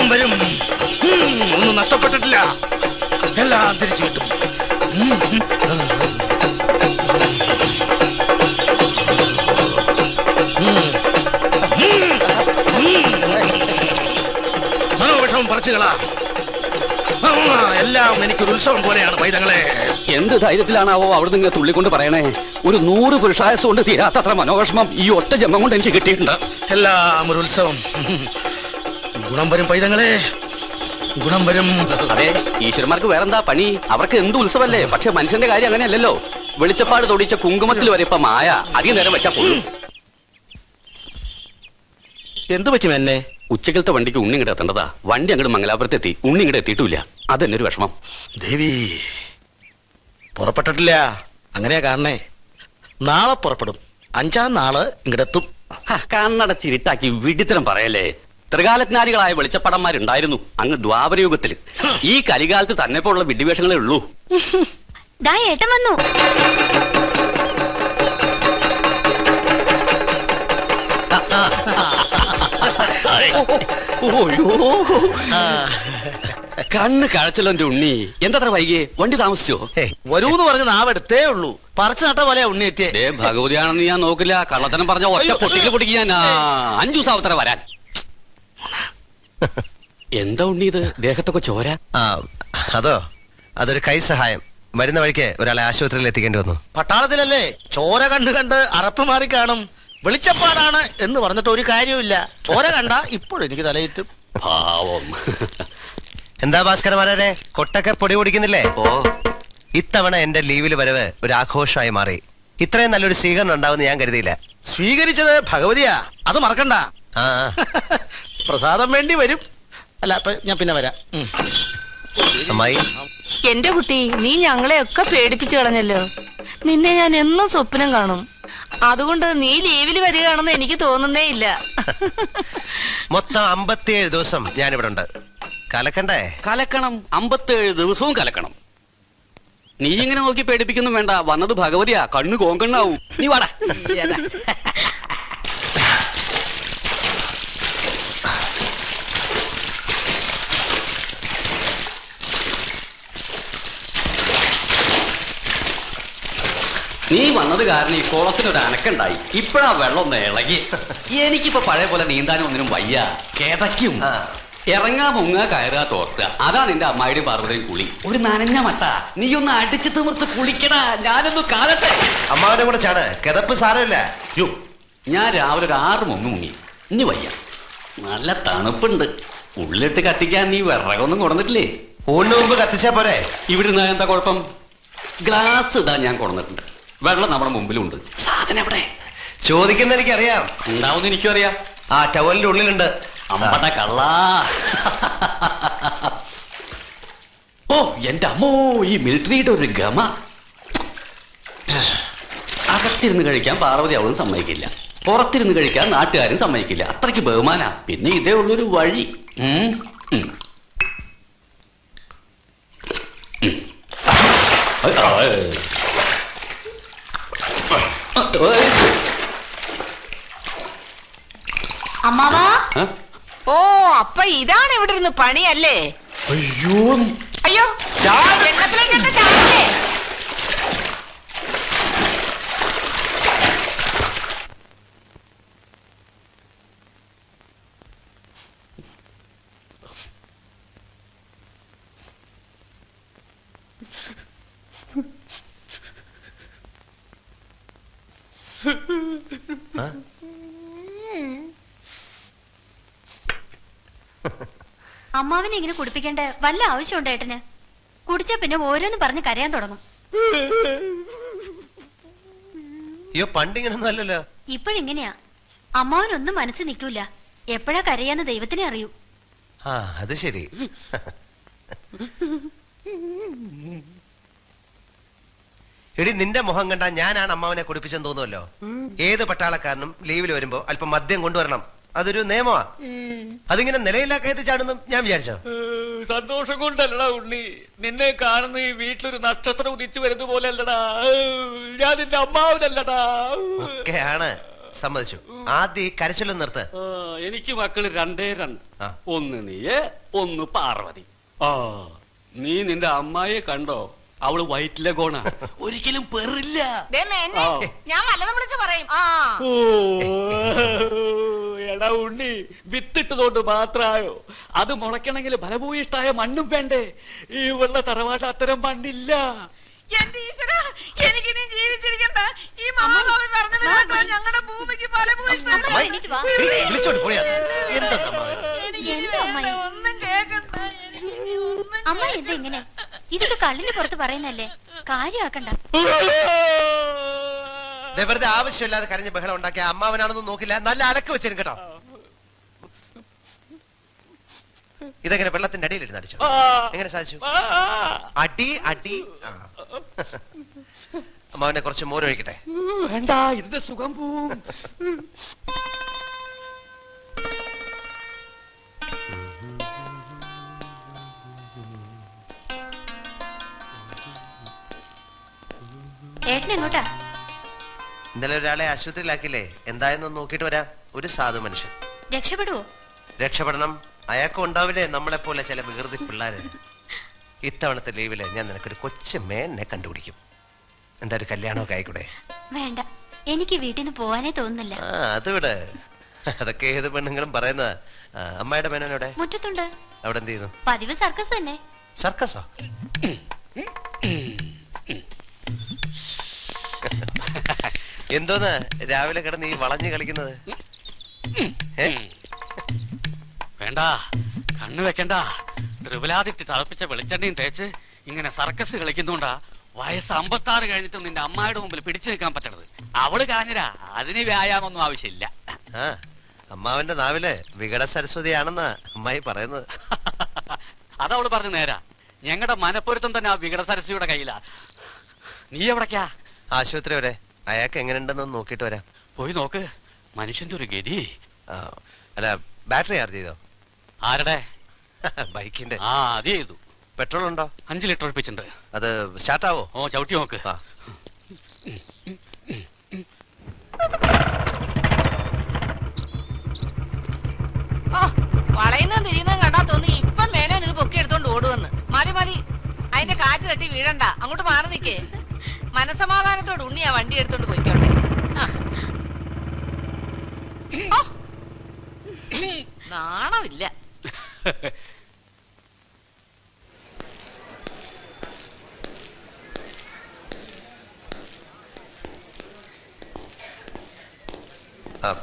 ലാഭം വരും. ഒന്നും നഷ്ടപ്പെട്ടിട്ടില്ല. എല്ലാം തിരിച്ചു കിട്ടും. മനോവിഷമം പറിച്ചുകളാ. എല്ലാം എനിക്ക് ഉത്സവം പോലെയാണ് പൈതങ്ങളെ. എന്ത് ധൈര്യത്തിലാണാവോ അവിടെ നിങ്ങൾ തുള്ളിക്കൊണ്ട് പറയണേ? ഒരു നൂറ് പുരുഷായസം കൊണ്ട് തീരാത്തത്ര മനോവിഷമം ഈ ഒറ്റ ജന്മം കൊണ്ട് എനിക്ക് കിട്ടിയിട്ടുണ്ട്. എല്ലാം ഒരു ഉത്സവം. ഗുണം വരും പൈതങ്ങളെ. ഗുണം വരും. അതെ ഈശ്വരന്മാർക്ക് വേറെന്താ പണി? അവർക്ക് എന്ത് ഉത്സവല്ലേ? പക്ഷെ മനുഷ്യന്റെ കാര്യം അങ്ങനെയല്ലല്ലോ. വെളിച്ചപ്പാട് തൊടിച്ച കുങ്കുമത്തിൽ വരെ ഇപ്പൊ മായ അധികം നേരം വെച്ചാ പോലും എന്ത് പറ്റും എന്നെ ഉച്ചക്കലത്തെ വണ്ടിക്ക് ഉണ്ണി ഇങ്ങോട്ട് എത്തേണ്ടതാ. വണ്ടി അങ്ങോട്ട് മംഗലാപുരത്ത് എത്തി ഉണ്ണി ഇങ്ങോട്ട് എത്തിയിട്ടില്ല. അതെന്നെ ഒരു വിഷമം. ദേവി പുറപ്പെട്ടിട്ടില്ല. അങ്ങനെയാ കാണണേ നാളെ പുറപ്പെടും. അഞ്ചാം നാൾ ഇങ്ങടെത്തും കണ്ണട ചിരിട്ടാക്കി വിഡിത്തരം പറയല്ലേ? ത്രികാലജ്ഞാനികളായ വെളിച്ചപ്പടന്മാരുണ്ടായിരുന്നു അങ്ങ് ദ്വാപരയുഗത്തിൽ ഈ കലികാലത്ത് തന്നെ പോലുള്ള വിഡ്ഢിവേഷങ്ങളേ ഉള്ളൂ. ദാ ഏട്ടൻ വന്നു. കണ്ണ് കഴച്ചല്ലോ എന്റെ ഉണ്ണി. എന്താ വൈകിയേ? വണ്ടി താമസിച്ചോ? വരൂന്ന് പറഞ്ഞ നാവെടുത്തേ ഉള്ളൂ. പറിച്ചു നട്ട പോലെ ഉണ്ണി എത്തിയേ ഭഗവതിയാണെന്ന് ഞാൻ നോക്കില്ല. കള്ളത്തനം പറഞ്ഞ ഒറ്റ പൊട്ടിക്കൽ പൊട്ടിക്ക് ഞാൻ അഞ്ചു ദിവസം അവത്ര വരാൻ. എന്താ ഉണ്ണി ഇത്? ദേഹത്തൊക്കെ ചോര? ആ അതോ? അതൊരു കൈ സഹായം. വരുന്ന വഴിക്ക് ഒരാളെ ആശുപത്രിയിൽ എത്തിക്കേണ്ടി വന്നു. പട്ടാളത്തിലല്ലേ? ചോര കണ്ട് കണ്ട് അറപ്പ് മാറി കാണും. വെളിച്ചപ്പാടാണ് എന്ന് പറഞ്ഞിട്ട് ഒരു കാര്യമില്ല ചോര കണ്ട ഇപ്പോഴും എനിക്ക് തലയിട്ടും ഭാവം എന്താ ഭാസ്കരമാരെ കൊട്ടൊക്കെ പൊടി പൊടിക്കുന്നില്ലേ? ഓ. ഇത്തവണ എന്റെ ലീവിൽ വരവ് ഒരു ആഘോഷമായി മാറി. ഇത്രയും നല്ലൊരു സ്വീകരണം ഉണ്ടാവുമെന്ന് ഞാൻ കരുതിയില്ല. സ്വീകരിച്ചത് ഭഗവതിയാ. അത് മറക്കണ്ട. പ്രസാദം വേണ്ടി വരും. അല്ല അപ്പൊ ഞാൻ പിന്നെ വരാം. ഉം. അമ്മായി. എന്റെ കുട്ടി നീ ഞങ്ങളെയൊക്കെ പേടിപ്പിച്ചു കളഞ്ഞല്ലോ. നിന്നെ ഞാൻ എന്നും സ്വപ്നം കാണും. അതുകൊണ്ട് നീ ലീവിൽ വരികയാണെന്ന് എനിക്ക് തോന്നുന്നേ ഇല്ല. മൊത്തം അമ്പത്തിയേഴ് ദിവസം ഞാനിവിടെ ഉണ്ട്. കലക്കണ്ടേ? കലക്കണം. അമ്പത്തേഴ് ദിവസവും കലക്കണം. നീ ഇങ്ങനെ നോക്കി പേടിപ്പിക്കുന്നു വേണ്ട. വന്നത് ഭഗവതിയാ. കണ്ണു കോങ്കണ്ണാവും. നീ വാടാ. നീ വന്നത് കാരണം ഈ കുളത്തിനൊരു അനക്കുണ്ടായി. ഇപ്പഴാ വെള്ളം ഒന്ന് ഇളകി. എനിക്കിപ്പോ പഴയ പോലെ നീന്താനും ഒന്നിനും വയ്യ. കിതയ്ക്കും. ഇറങ്ങാ മുങ്ങാ കയറാ തോർത്തുക അതാ നിന്റെ അമ്മായിയുടെ പാർവതിയും കുളി. ഒരു നനഞ്ഞ മട്ട. നീ ഒന്ന് അടിച്ചു തിമിർത്ത് കുളിക്കടാ. ഞാനൊന്ന് കാലത്തെ അമ്മാവിന്റെ കൂടെ ചാട്. കിതപ്പ് സാരമില്ല. യോ ഞാൻ രാവിലെ ഒരു ആറ് മുങ്ങി മുങ്ങി. ഇനി വയ്യ. നല്ല തണുപ്പുണ്ട്. ഉള്ളിട്ട് കത്തിക്കാൻ നീ വിറകൊന്നും കൊടുന്നിട്ടില്ലേ? ഊണിന് മുമ്പ് കത്തിച്ചാ പോരെ. ഇവിടുന്ന് എന്താ കുഴപ്പം? ഗ്ലാസ് ഇതാ ഞാൻ കൊടുന്നിട്ടുണ്ട്. വെള്ളം നമ്മുടെ മുമ്പിലുണ്ട്. സാധനം എവിടെ? ചോദിക്കുന്ന എനിക്കറിയാം ഉണ്ടാവുന്ന എനിക്കും അറിയാം ആ ടവലിന്റെ ഉള്ളിലുണ്ട്. അമ്മട കള്ള. ഓ എന്റെ അമ്മോ ഈ മിലിറ്ററിയുടെ ഒരു ഗമ. അകത്തിരുന്ന് കഴിക്കാൻ പാർവതി അവളും സമ്മതിക്കില്ല. പുറത്തിരുന്ന് കഴിക്കാൻ നാട്ടുകാരും സമ്മതിക്കില്ല. അത്രയ്ക്ക് ബഹുമാന. പിന്നെ ഇതേ ഉള്ളൊരു വഴി. ഉം, ആ. അമ്മാവാ ഓ അപ്പൊ ഇതാണ് ഇവിടെ ഇരുന്ന് പണിയല്ലേ? അയ്യോ. അയ്യോ വെള്ളത്തിലേക്കൊക്കെ ചാടല്ലേ അമ്മാവിനെ ഇങ്ങനെ കുടിപ്പിക്കേണ്ട വല്ല ആവശ്യമുണ്ട് ഏട്ടന്? കുടിച്ച പിന്നെ ഓരോന്ന് പറഞ്ഞ് കരയാൻ തുടങ്ങും. അയ്യോ പണ്ടിങ്ങനൊന്നും അല്ലല്ലോ. ഇപ്പോഴിങ്ങനെയാ. അമ്മാവനൊന്നും മനസ്സിൽ നിൽക്കൂല എപ്പോഴാ കരയാന്ന് ദൈവത്തിനെ അറിയൂ. ആ അത് ശരി. എടി നിന്റെ മുഖം കണ്ടാ ഞാനാണ് അമ്മാവനെ കുടിപ്പിച്ചെന്ന് തോന്നുമല്ലോ ഏത് പട്ടാളക്കാരനും ലീവിൽ വരുമ്പോ അല്പം മദ്യം കൊണ്ടുവരണം. അതൊരു നിയമമാ. അതിങ്ങനെ നിലയില്ലാ കയറ്റി ചാടുന്നു ഞാൻ വിചാരിച്ചോ സന്തോഷം കൊണ്ടല്ലടാ ഉണ്ണി. നിന്നെ കാണുന്ന ഈ വീട്ടിലൊരു നക്ഷത്രം ഉദിച്ചു വരുന്ന പോലെ അല്ലടാ ഞാൻ നിന്റെ അമ്മാവനല്ലടാ. ഒക്കെയാണ് സമ്മതിച്ചു. ആദ്യം ഈ കരച്ചിലും നിർത്ത്. ആ, എനിക്ക് മക്കൾ രണ്ടേ രണ്ട്. ആ. ഒന്ന് നീയെ ഒന്ന് പാർവതി. ആ നീ നിന്റെ അമ്മായിയെ കണ്ടോ? അവൾ വയറ്റിലെ ഗോണ ഒരിക്കലും പെറില്ല. ദേ മേന്നെ, ആ. ഞാൻ വല്ലതും വിളിച്ച് പറയും. ആ. ഓ. എടാ ഉണ്ണി വിത്തിട്ടതുകൊണ്ട് മാത്രായോ? അത് മുളയ്ക്കണമെങ്കിൽ ഫലഭൂയിഷ്ടായ മണ്ണും വേണ്ടേ? ഈ വെള്ള തറവാട്ട് അത്തരം മണ്ണില്ല. എന്റെ ഈശ്വര എനിക്കിനി ജീവിച്ചിരിക്കണ്ട. ഈ മഹാഭാവി ഞങ്ങളുടെ ഭൂമിക്ക് എനിക്ക് ഒന്നും കേക്കണ്ട എനിക്ക് ഒന്നും അമ്മ എന്താ ഇങ്ങനെ ഇതൊക്കെ കള്ളിന് പുറത്ത് പറയുന്നല്ലേ കാര്യമാക്കണ്ട. വെറുതെ ആവശ്യമില്ലാതെ കരഞ്ഞ് ബഹളം ഉണ്ടാക്കിയ അമ്മാവനാണെന്ന് നോക്കില്ല. നല്ല അലക്ക് വെച്ചിരും കേട്ടോ. ഇതെങ്ങനെ വെള്ളത്തിന്റെ അടിയിലിരുന്ന് അടിച്ചു? എങ്ങനെ സാധിച്ചു? അടി അടി. അമ്മാവനെ കുറച്ച് മോരൊഴിക്കട്ടെ വേണ്ട ഇതിന്റെ സുഖം പോവും. ഏട്ടൻ എങ്ങോട്ടാ ഇന്നലെ ഒരാളെ ആശുപത്രിയിലാക്കില്ലേ? എന്തായെന്ന് നോക്കിട്ട് വരാം. ഒരു സാധു മനുഷ്യൻ. രക്ഷപ്പെടുവോ? രക്ഷപ്പെടണം. അയാൾക്കും ഉണ്ടാവില്ലേ? നമ്മളെ പോലെ ചില വികൃതി പിള്ളേര്. ഇത്തവണത്തെ ലീവിൽ ഞാൻ നിനക്കൊരു കൊച്ചു മേനെ കണ്ടുപിടിക്കും. എന്താ ഒരു കല്യാണമൊക്കെ ആയിക്കൂടെ? വേണ്ട. എനിക്ക് വീട്ടിൽ നിന്ന് പോവാനേ തോന്നുന്നില്ല. ആ അത് വിടെ അതൊക്കെ ഏത് പെണ്ണുങ്ങളും പറയുന്നതാ. അമ്മയുടെ മേനോടെ മുറ്റത്തുണ്ട്. അവിടെ എന്ത് ചെയ്യുന്നു? പതിവ് സർക്കസ് തന്നെ. സർക്കസോ? എന്തോന്ന്? രാവിലെ കിടന്ന് ഈ വളഞ്ഞു കളിക്കുന്നത്? വേണ്ട കണ്ണു വെക്കണ്ട. ത്രിപുലാദിത്യ തളപ്പിച്ച വെളിച്ചെണ്ണയും തേച്ച് ഇങ്ങനെ സർക്കസ് കളിക്കുന്നുണ്ടാ വയസ്സ് അമ്പത്താറ് കഴിഞ്ഞിട്ടും നിന്റെ അമ്മായിയുടെ മുമ്പിൽ പിടിച്ചു നിൽക്കാൻ പറ്റണത്. അവൾ കാഞ്ഞരാ അതിന് വ്യായാമൊന്നും ആവശ്യമില്ല. അമ്മാവന്റെ നാവിൽ വികട സരസ്വതിയാണെന്നാ അമ്മായി പറയുന്നത്. അതവൾ പറഞ്ഞു നേരാ. ഞങ്ങളുടെ മനപ്പൊരുത്തം തന്നെ ആ വികട സരസ്വതിയുടെ കയ്യിലാ. നീ എവിടക്കാ? ആശുപത്രി വരെ. അയാൾക്ക് എങ്ങനെയുണ്ടെന്നൊന്ന് നോക്കിയിട്ട് വരാം. പോയി നോക്ക്. മനുഷ്യന്റെ ഒരു ഗതി. ആ, അല്ല ബാറ്ററി ചാർജ് ചെയ്തോ? ആരുടെ? ബൈക്കിന്റെ. ആ അത് ചെയ്തു. പെട്രോൾ ഉണ്ടോ? അഞ്ചു ലിറ്റർ ഒഴിപ്പിച്ചിട്ടുണ്ട്. അത് സ്റ്റാർട്ട് ആവോ ഓ ചവിട്ടി നോക്ക്. ആ. ഓ വളയുന്നതും തിരിയുന്നതും കണ്ടാ തോന്നി. ഇപ്പം മേനോൻ ഇത് പൊക്കി എടുത്തോണ്ട് ഓടുവന്ന്. മതി മതി. അതിന്റെ കാറ്റ് തട്ടി വീഴണ്ട. അങ്ങോട്ട് മാറി നിക്കേ. മനസമാധാനത്തോട് ഉണ്ണി ആ വണ്ടി എടുത്തോണ്ട് പോയിക്കോട്ടെ. നാണമില്ല.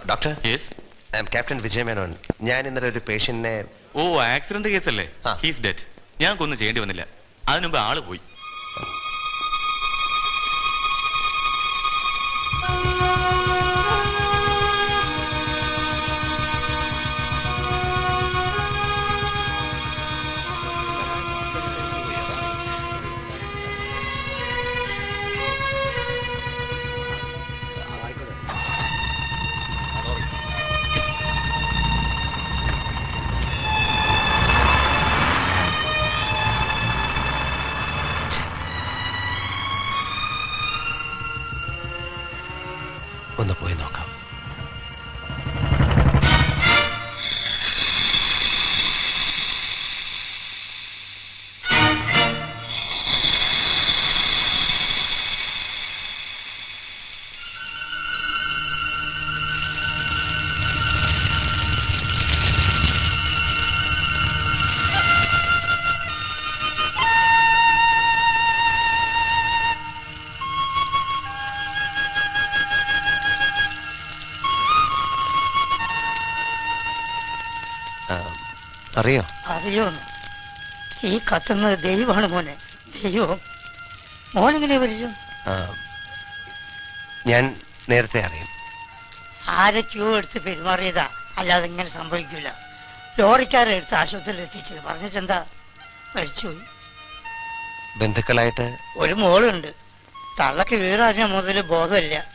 Doctor? Yes I am captain Vijay Menon ഞാൻ ഇന്നലെ ഒരു പേഷ്യന്റിനെ ഓ ആക്സിഡന്റ് കേസല്ലേ? ഹീസ് ഡെറ്റ് ഞാൻ കൊന്നും ചെയ്യേണ്ടി വന്നില്ല. അതിനുമുമ്പ് ആൾ പോയി. ഒന്ന് പോയി നോക്കാം. അറിയോ? അറിയോ? ഈ കത്തുന്നത് ദൈവമാണ് മോനെ. ദൈവം. മോനെങ്ങനെ പരിചയം ആ, ഞാൻ നേരത്തെ അറിയും. ആരൊക്കെയോ എടുത്ത് പെരുമാറിയതാ. അല്ലാതെ ഇങ്ങനെ സംഭവിക്കില്ല ലോറിക്കാരെ എടുത്ത് ആശുപത്രിയിൽ എത്തിച്ചത്. പറഞ്ഞിട്ടെന്താ? മരിച്ചുപോയി. ബന്ധുക്കളായിട്ട്? ഒരു മോളുണ്ട്. തള്ളക്ക് വീടറിഞ്ഞ മുതൽ ബോധമില്ല.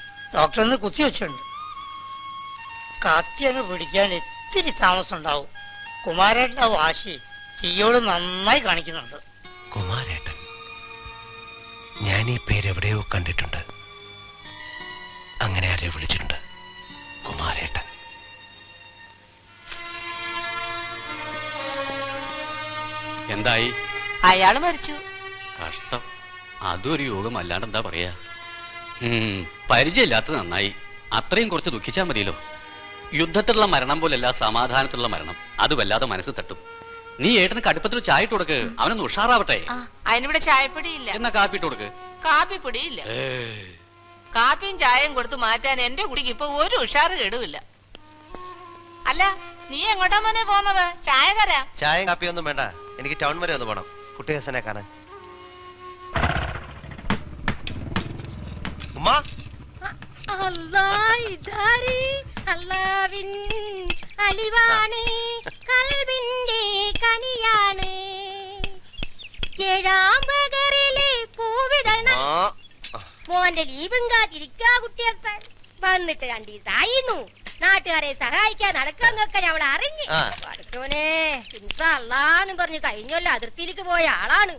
കുത്തി വെച്ചിട്ടുണ്ട്. കത്തിയങ്ങ് പിടിക്കാൻ ഇത്തിരി താമസം ഉണ്ടാവും കുമാരേട്ടന്റെ വാശി തീയോട് നന്നായി കാണിക്കുന്നുണ്ട്. കുമാരേട്ടൻ ഞാൻ ഈ പേര് എവിടെയോ കണ്ടിട്ടുണ്ട്. അങ്ങനെ ആരെ വിളിച്ചിട്ടുണ്ട്? കുമാരേട്ടൻ. എന്തായി? അയാൾ മരിച്ചു. കഷ്ടം. അതൊരു ഒരു യോഗം അല്ലാണ്ട് എന്താ പറയാ? ഉം, പരിചയമില്ലാത്തത് നന്നായി. അത്രയും കുറച്ച് ദുഃഖിച്ചാൽ മതിയല്ലോ. യുദ്ധത്തിലുള്ള മരണം പോലല്ല സമാധാനത്തിലുള്ള മരണം. അത് വല്ലാതെ മനസ്സ് തട്ടും. നീ ഏട്ടന് കടുപ്പത്തിൽ ചായ ഇട്ട് കൊടുക്ക്. അവനൊന്ന് ഉഷാറാവട്ടെ. ആ അതിനിവിടെ ചായപ്പൊടി ഇല്ല എന്നാ കാപ്പി ഇട്ട് കൊടുക്ക്. കാപ്പിപ്പൊടി ഇല്ല കാപ്പിയും ചായയും കൊടുത്ത് മാറ്റാൻ എന്റെ കുടിക്ക് ഇപ്പൊ ഒരു ഉഷാറ് കേടുമില്ല. അല്ല നീ എങ്ങോട്ടാ മോനെ പോന്നത്? ചായ തരാം. ചായയും കാപ്പിയൊന്നും വേണ്ട. എനിക്ക് ടൗൺ വരെ ഒന്ന് പോണം. കുട്ടി ഹസനെ കാണാൻ. ഉമ്മ? അല്ലാ ഇതാരി? അല്ലാവിൻ അലിവാണ്. കൽവിന്റെ കനിയാണ്. ഏഴാം പകറിലെ പൂവിതൾ മോന്റെ ലീവും കാത്തിരിക്കാ കുട്ടിയസൻ വന്നിട്ട് രണ്ടു ദിവസമായിരുന്നു നാട്ടുകാരെ സഹായിക്കാൻ നടക്കാന്നൊക്കെ ഞങ്ങൾ അറിഞ്ഞു. പഠിച്ചോനെ അല്ലാന്നും പറഞ്ഞു കഴിഞ്ഞൊല്ല അതിർത്തിയിലേക്ക് പോയ ആളാണ്.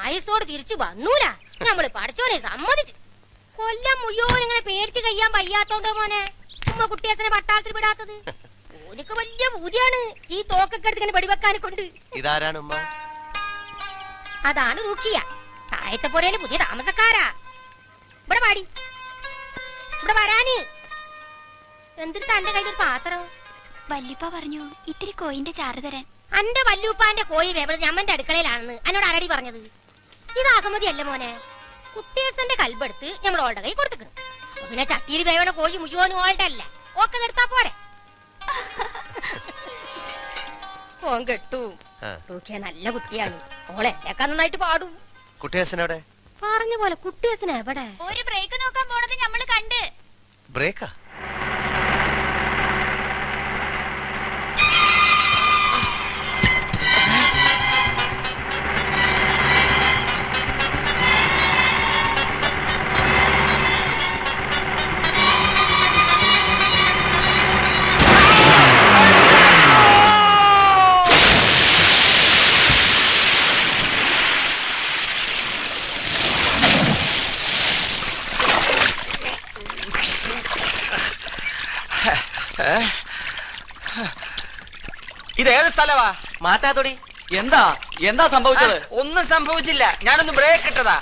ആയുസോട് തിരിച്ചു വന്നൂല. നമ്മൾ പഠിച്ചോനെ സമ്മതിച്ചു. കൊല്ലം മുഴുവൻ ഇങ്ങനെ പേടിച്ച് കഴിയാൻ വയ്യാത്തോണ്ടോ മോനെ? ഉമ്മ കുട്ടിയസനെ പട്ടാളത്തിൽ വിടാത്തത്. ഓനിക്ക് വലിയ പൂതിയാണ് ഈ തോക്കൊക്കെ എടുത്ത് ഇങ്ങനെ വെടിവെക്കാനെ കൊണ്ട് ഇതാരാണ് ഉമ്മ? അതാണ് റൂക്കിയ. താഴത്തെ പുരയിൽ പുതിയ താമസക്കാരാ. ഇവിടെ പാടി ഇവിടെ വരാന്. എന്തിന് തന്റെ കയ്യിൽ ഒരു പാത്രം? വല്യപ്പ പറഞ്ഞു ഇത്തിരി കോയിന്റെ ചാറ് തരാൻ. അന്റെ വല്യൂപ്പാന്റെ കോയി വേവൾ ഞമ്മന്റെ അടുക്കളയിലാണെന്ന് എന്നോട് ആരടി പറഞ്ഞത്? ഇത് അഹമ്മതി അല്ല മോനെ? കുട്ടിയസന്റെ കൽബെടുത്ത് നമ്മൾ ഓളുടെ കൈ കൊടുത്തിക്കണം. പിന്നെ ചട്ടിയിൽ വേവണ കോഴി മുഴുവനും ഓളുടെ അല്ല. ഓക്കെ നിർത്താ പോരെ. ഓൻ കെട്ടു. ടൂക്കിയ നല്ല കുട്ടിയാണ്. ഓളെ ഒക്കെ നന്നായിട്ട് പാടും. കുട്ടിഹസനോടെ പറഞ്ഞ പോലെ കുട്ടിയസന എവിടെ? ഒരു ബ്രേക്ക് നോക്കാൻ പോണത് ഞമ്മൾ കണ്ട്. ബ്രേക്കാ മാറ്റാത്തൊടി. എന്താ? എന്താ സംഭവിച്ചത്? ഒന്നും സംഭവിച്ചില്ല. ഞാനൊന്ന് ബ്രേക്ക് ഇട്ടതാ.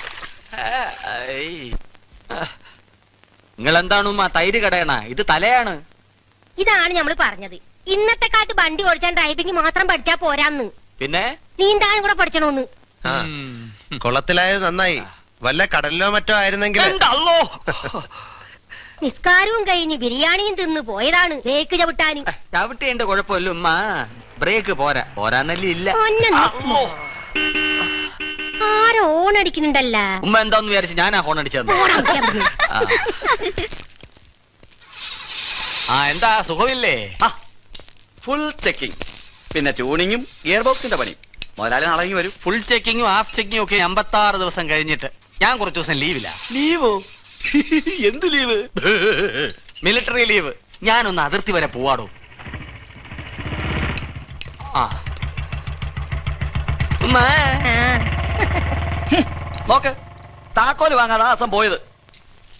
നിങ്ങൾ എന്താണ് ഉമ്മ തൈര് കടയണ? ഇത് തലയാണ്. ഇതാണ് നമ്മൾ പറഞ്ഞത്. ഇന്നത്തെ കാട്ട് വണ്ടി ഓടിച്ചാൻ ഡ്രൈവിംഗ് മാത്രം പഠിച്ചാ പോരാന്ന്. പിന്നെ? നീന്താനും കൂടെ പഠിച്ചണോന്ന്. കുളത്തിലായത് നന്നായി. വല്ല കടലിലോ മറ്റോ ആയിരുന്നെങ്കിൽ എന്തല്ലോ നിസ്കാരവും കഴിഞ്ഞ് ബിരിയാണിയും തിന്ന് പോയതാണ്. തേക്ക് ചവിട്ടാന്. ചവിട്ടേണ്ട കുഴപ്പമില്ല ഉമ്മ. ബ്രേക്ക് പോരാ. പോരാന്നല്ലേ ഇല്ല. ഒന്നെ അള്ളോ. ആരോ ഓണടിക്കുന്നുണ്ടല്ല ഉമ്മ എന്താന്ന് വിചാരിച്ച് ഞാനാ ഫോൺ അടിച്ചത് പറഞ്ഞു. ആ. എന്താ? സുഖമില്ലേ? ഫുൾ ചെക്കിംഗ് പിന്നെ ട്യൂണിങ്ങും ഗിയർ ബോക്സിന്റെ പണി മുതലാളി നാളെ വരും. ഫുൾ ചെക്കിങ്ങും ഹാഫ് ചെക്കിങ്ങും ഒക്കെ അമ്പത്തി ആറ് ദിവസം കഴിഞ്ഞിട്ട് ഞാൻ കുറച്ച് ദിവസം ലീവില്ല ലീവോ എന്ത് ലീവ് മിലിറ്ററി ലീവ് ഞാനൊന്ന് അതിർത്തി വരെ പോവാടോ. നോക്ക് താക്കോൽ വാങ്ങാതെ ദിവസം പോയത്.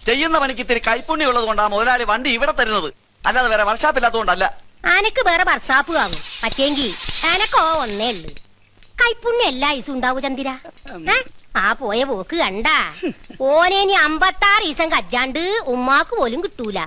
ചെയ്യുന്ന പണിക്ക് ഇത്തിരി കൈപ്പുണ്യം ഉള്ളത് കൊണ്ടാ മുതലാളി വണ്ടി ഇവിടെ തരുന്നത്. അല്ലാതെ വേറെ വർഷാപ്പ് ഇല്ലാത്തതുകൊണ്ടല്ല ആനക്ക് വേറെ വർഷാപ്പ് വാങ്ങും പച്ചേങ്കി ആനക്കോ ഒന്നേ ഉള്ളു. കൈപ്പുണ്യം എല്ലാ ഈസും ഉണ്ടാവൂ ചന്ദിര. ആ പോയ പോക്ക് കണ്ട. ഓനെ ഇനി അമ്പത്താറ് ഈസം കജ്ജാണ്ട് ഉമ്മാക്ക് പോലും കിട്ടൂല.